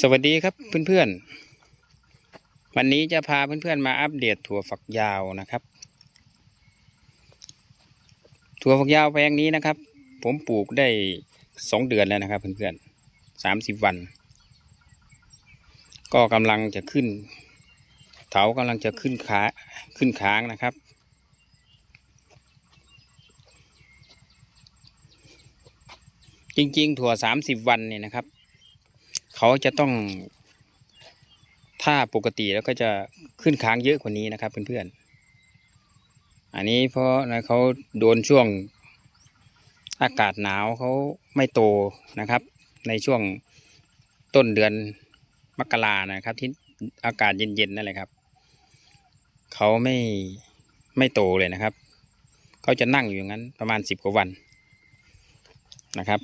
สวัสดีครับเพื่อนๆ วันนี้จะพาเพื่อนๆมาอัปเดตถั่วฝักยาวนะครับ ถั่วฝักยาวแปลงนี้นะครับ ผมปลูกได้สองเดือนแล้วนะครับเพื่อนๆสามสิบวัน ก็กำลังจะขึ้น เถากำลังจะขึ้นขาขึ้นค้างนะครับ จริงๆ ถั่วสามสิบวันเนี่ยนะครับ เขาจะต้องถ้าปกติแล้วก็จะขึ้นค้างเยอะกว่านี้นะครับเพื่อนๆ อันนี้เพราะนะเขาโดนช่วงอากาศหนาวเขาไม่โตนะครับ ในช่วงต้นเดือนมกรานะครับ ที่อากาศเย็นๆนั่นแหละครับเขาไม่ไม่โตเลยนะครับเขาจะนั่งอยู่อย่างนั้นประมาณสิบกว่าวันนะครับ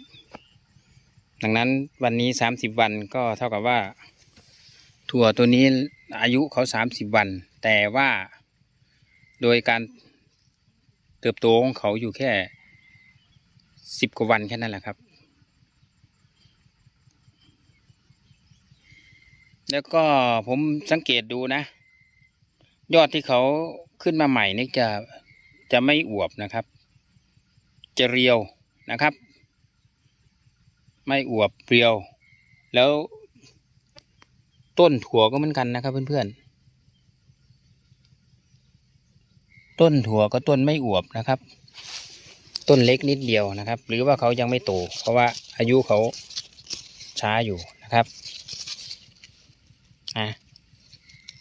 ดังนั้นวันนี้สามสิบวันก็เท่ากับว่า ถั่วตัวนี้อายุเขาสามสิบวัน แต่ว่าโดยการเติบโตของเขาอยู่แค่สิบกว่าวันแค่นั้นแหละครับ แล้วก็ผมสังเกตดูนะ ยอดที่เขาขึ้นมาใหม่นี่จะจะไม่อวบนะครับ จะเรียวนะครับ ไม่อวบเปรียว แล้วต้นถั่วก็เหมือนกันนะครับเพื่อนๆ ต้นถั่วก็ต้นไม่อวบนะครับ ต้นเล็กนิดเดียวนะครับ หรือว่าเขายังไม่โต เพราะว่าอายุเขาช้าอยู่นะครับอะ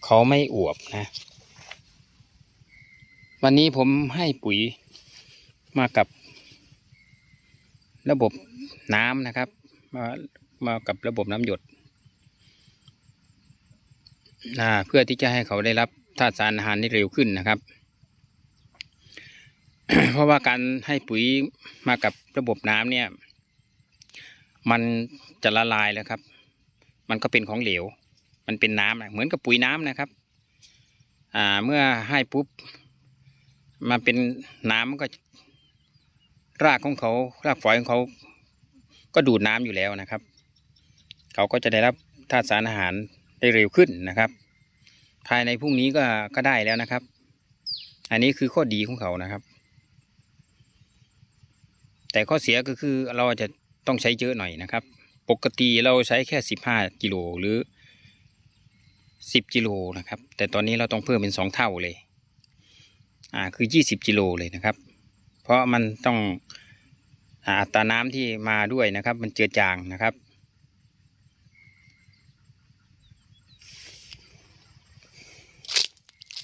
เขาไม่อวบนะ วันนี้ผมให้ปุ๋ยมากับ ระบบน้ำนะครับ มามากับระบบน้ำหยดเพื่อที่จะให้เขาได้รับธาตุสารอาหารได้เร็วขึ้นนะครับ เพราะว่าการให้ปุ๋ยมากับระบบน้ำเนี่ย มันจะละลายแล้วครับ มันก็เป็นของเหลว มันเป็นน้ำนะเหมือนกับปุ๋ยน้ำนะครับอ่าเมื่อให้ปุ๊บมาเป็นน้ำมันก็ รากของเขารากฝอยของเขาก็ดูดน้ำอยู่แล้วนะครับ เขาก็จะได้รับธาตุสารอาหารได้เร็วขึ้นนะครับ ภายในพรุ่งนี้ก็ก็ได้แล้วนะครับ อันนี้คือข้อดีของเขานะครับ แต่ข้อเสียก็คือเราจะต้องใช้เยอะหน่อยนะครับ ปกติเราใช้แค่สิบห้ากิโลหรือสิบกิโลนะครับ แต่ตอนนี้เราต้องเพิ่มเป็นสองเท่าเลย อ่าคือยี่สิบกิโลเลยนะครับ เพราะมันต้องอัตราน้ำที่มาด้วยนะครับ มันเจือจางนะครับ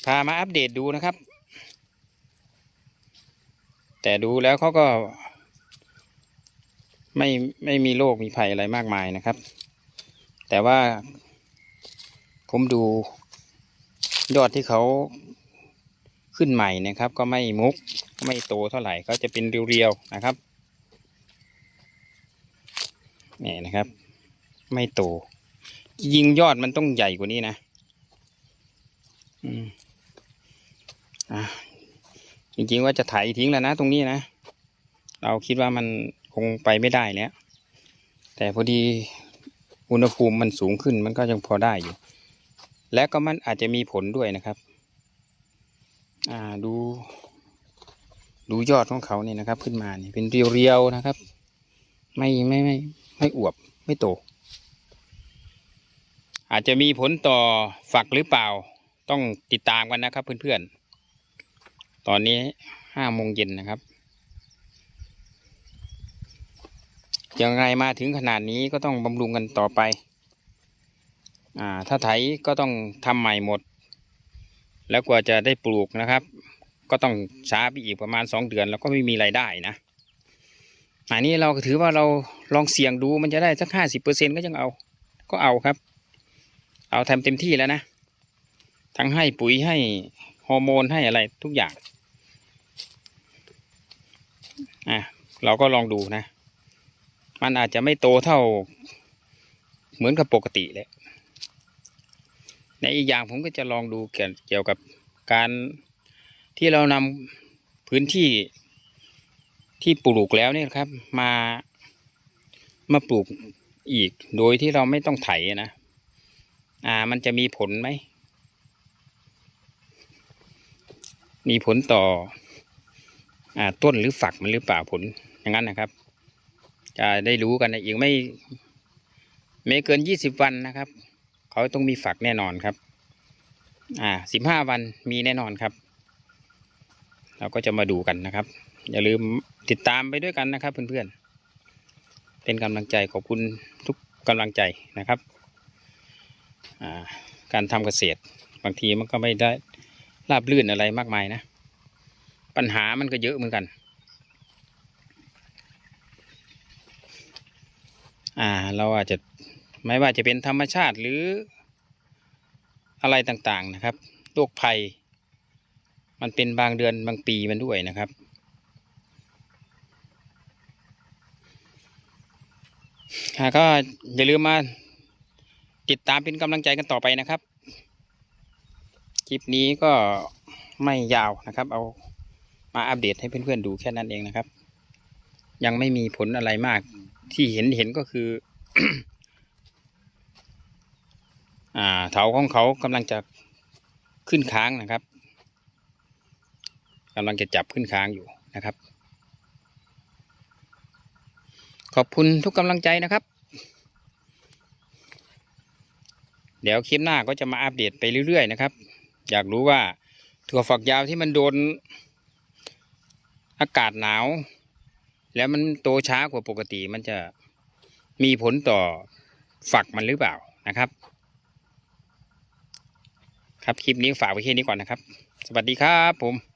พามาอัปเดตดูนะครับ แต่ดูแล้วเขาก็ ไม่ไม่มีโรคมีภัยอะไรมากมายนะครับ แต่ว่าผมดูยอดที่เขา ขึ้นใหม่นะครับ ก็ไม่มุกไม่โตเท่าไหร่ก็จะเป็นเรียวๆนะครับนี่นะครับ ไม่โตยิงยอดมันต้องใหญ่กว่านี้นะอืมอะจริงๆว่าจะไถทิ้งแล้วนะ ตรงนี้นะ เราคิดว่ามันคงไปไม่ได้แล้ว แต่พอดีอุณหภูมิมันสูงขึ้นมันก็ยังพอได้อยู่ และก็มันอาจจะมีผลด้วยนะครับ อ่าดู ดูยอดของเขาเนี่ยนะครับ ขึ้นมาเนี่ยเป็นเรียวๆนะครับ ไม่ไม่ไม่ไม่อวบไม่โต อาจจะมีผลต่อฝักหรือเปล่า ต้องติดตามกันนะครับเพื่อนๆ ตอนนี้ห้าโมงเย็นนะครับยังไงมาถึงขนาดนี้ก็ต้องบำรุงกันต่อไป อ่า ถ้าไถก็ต้องทำใหม่หมด แล้วกว่าจะได้ปลูกนะครับ ก็ต้องช้าไปอีกประมาณสองเดือน แล้วก็ไม่มีรายได้นะอันนี้เราถือว่าเราลองเสี่ยงดูมันจะได้สักห้าสิบเปอร์เซ็นก็ยังเอา ก็เอาครับ เอาทำเต็มที่แล้วนะ ทั้งให้ปุ๋ยให้ฮอร์โมนให้อะไรทุกอย่างอะเราก็ลองดูนะ มันอาจจะไม่โตเท่าเหมือนกับปกติเลย ในอีกอย่างผมก็จะลองดูเกี่ยวกับการที่เรานำพื้นที่ที่ปลูกแล้วเนี่ยครับ มามาปลูกอีกโดยที่เราไม่ต้องไถนะ อ่า มันจะมีผลไหม มีผลต่อ อ่า ต้นหรือฝักมันหรือเปล่าผล อย่างนั้นนะครับ จะได้รู้กันในอีกไม่ ไม่เกินยี่สิบวันนะครับ เขาต้องมีฝักแน่นอนครับ อ่าสิบห้าวันมีแน่นอนครับ เราก็จะมาดูกันนะครับ อย่าลืมติดตามไปด้วยกันนะครับ เพื่อนๆ เป็นกำลังใจขอบคุณทุกกำลังใจนะครับ อ่าการทำเกษตร บางทีมันก็ไม่ได้ราบรื่นอะไรมากมายนะ ปัญหามันก็เยอะเหมือนกัน อ่า เราอาจจะ ไม่ว่าจะเป็นธรรมชาติหรืออะไรต่างๆนะครับโรคภัย มันเป็นบางเดือนบางปีมันด้วยนะครับค่ะก็อย่าลืมมาติดตามเป็นกำลังใจกันต่อไปนะครับ คลิปนี้ก็ไม่ยาวนะครับ เอามาอัปเดตให้เพื่อนๆดูแค่นั้นเองนะครับ ยังไม่มีผลอะไรมากที่เห็นเห็นก็คือ อ่าเถาของเขากำลังจะขึ้นค้างนะครับกำลังจะจับขึ้นค้างอยู่นะครับ ขอบคุณทุกกำลังใจนะครับ เดี๋ยวคลิปหน้าก็จะมาอัปเดตไปเรื่อยๆนะครับ อยากรู้ว่าถั่วฝักยาวที่มันโดนอากาศหนาว แล้วมันโตช้ากว่าปกติมันจะมีผลต่อฝักมันหรือเปล่านะครับ ครับคลิปนี้ฝากไว้แค่นี้ก่อนนะครับ สวัสดีครับผม